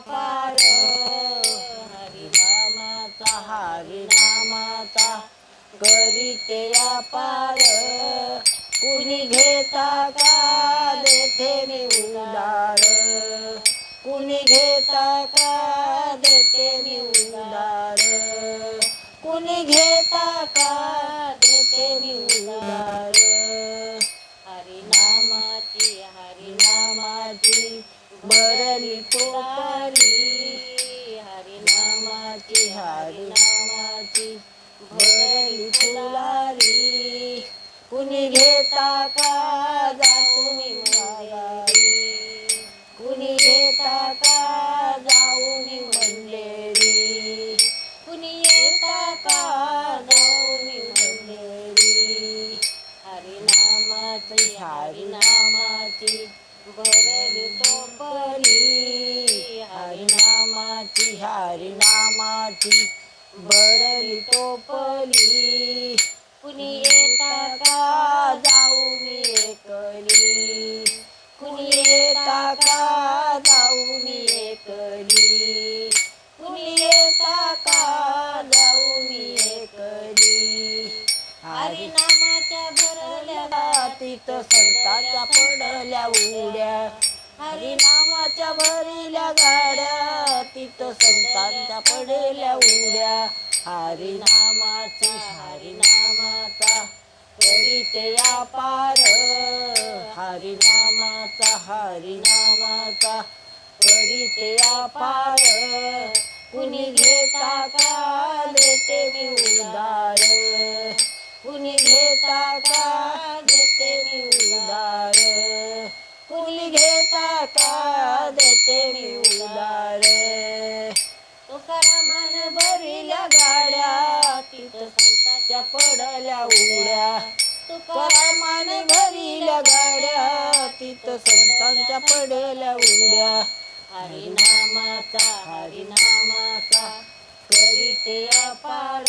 पार. हरिनामाचा हरिनामाचा करीते या पार कुणी घेता का? देते मी उदार. कुणी घेता का? देते मी उदार. कुणी घेता का? देते मी उदार. बरली टोपली हरिनामाची हरिनामाची बरली फुलारी. कुणी घेता का? जाऊ मी माघारी. कुणी घेता का? जाऊ मी मंदेरी. कुणी येता का? जाऊ मी मंदेरी. हरिनामाची हरिनामाची भरली टोपली हरिनामाची हरिनामाची. भरली टोपली कुणी येता का? जाऊ मी एकली. कुणी येता का? जाऊ मी एकली. कुणी येता का? जाऊ मी एकली. हरिनामा भरल्या तिथं संतांच्या पडल्या उड्या. हरिनामाच्या भरिल्या गाड्या तिथं संतांच्या पडल्या उड्या. हरिनामाची हरिनामाचा करीते या पार हरिनामाचा हरिनामाचा करीते या पार कुणी घेता का देते मी उदार. कुणी घेता का देते मी उदार. कुणी घेता का देते मी उदार. तुकारामान भरिल्या गाड्या तिथं संताच्या पडल्या उड्या. तुकारामान भरिल्या गाड्या तिथं संतांच्या पडल्या उड्या. हरिनामाचा हरिनामाचा करीते अपार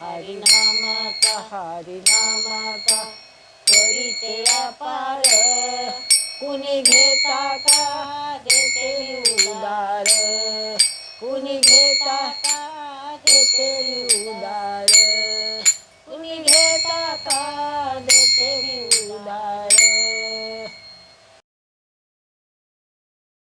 हरिनामाचा हरिनामाचा करीते अपार. कुणी घेता का देते उदार? कुणी घेता का देते उदार? कुणी घेता का